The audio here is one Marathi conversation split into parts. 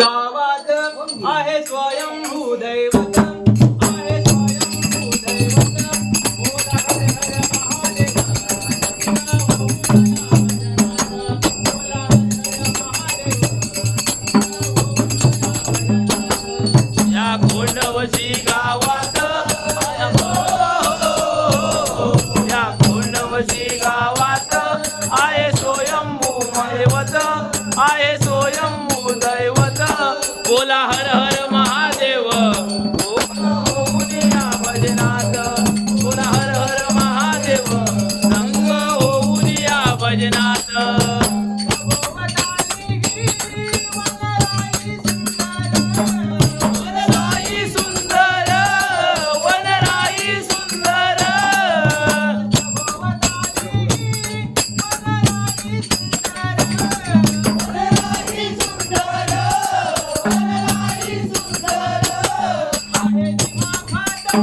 गावात आहे स्वयंभू दैवत गावात आहे स्वयंभू दैवत आहे स्वयं बोला हर हर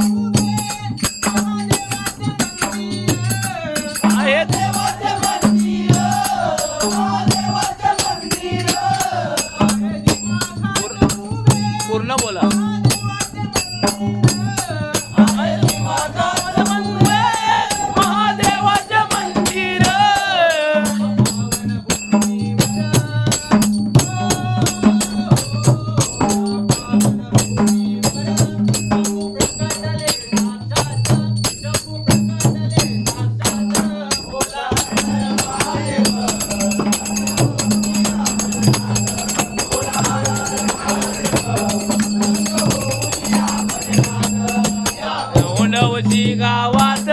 Thank you. गावात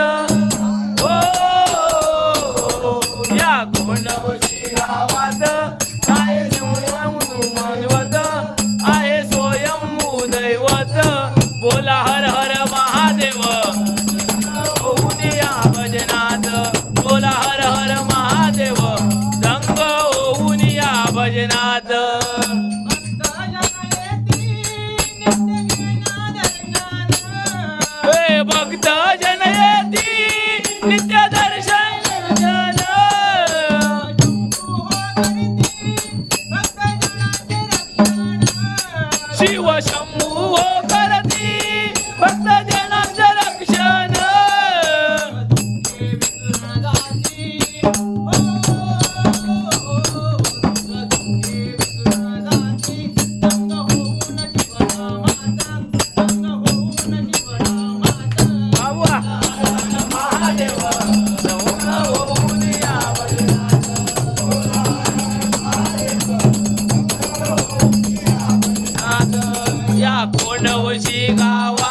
Chicago.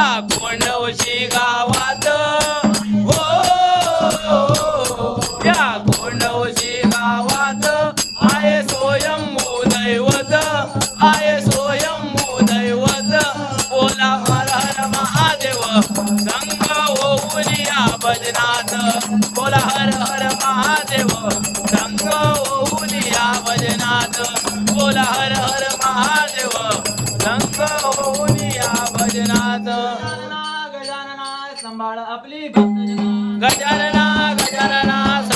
या कोणवशी गावात? हो या कोणवशी गावात? आहे स्वयंभू दैवत आहे स्वयंभू दैवत बोला हर हर महादेव संग होऊन या भजनात. बोला हर हर महादेव संग आपली गजानन